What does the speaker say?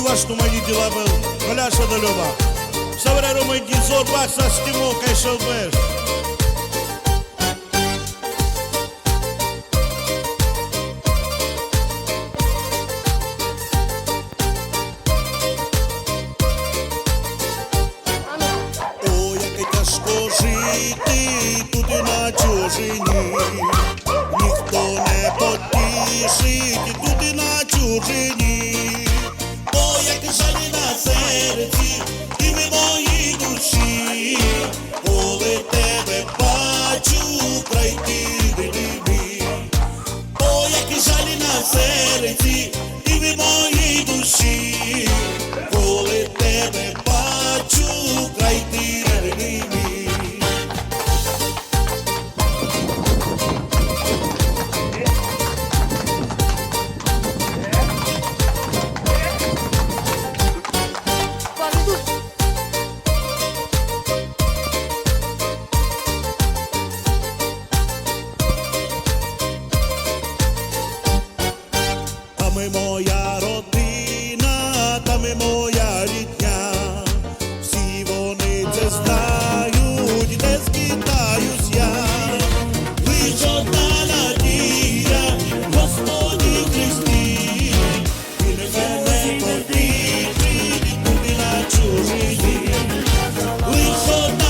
башну мені діла бил, коляша до люба. Савреро мені зор бакса стимо, кай шелбеш. О, тяжко жити тут і на чужині, ніхто не потішить тут і на чужині. Серці, і в моїй душі, там і моя родина, там і моя рідня, всі вони це знають, не скидаюсь я, лиш одна надія, Господі Христі, і не мене повітрі, куди на чужині, лиш одна.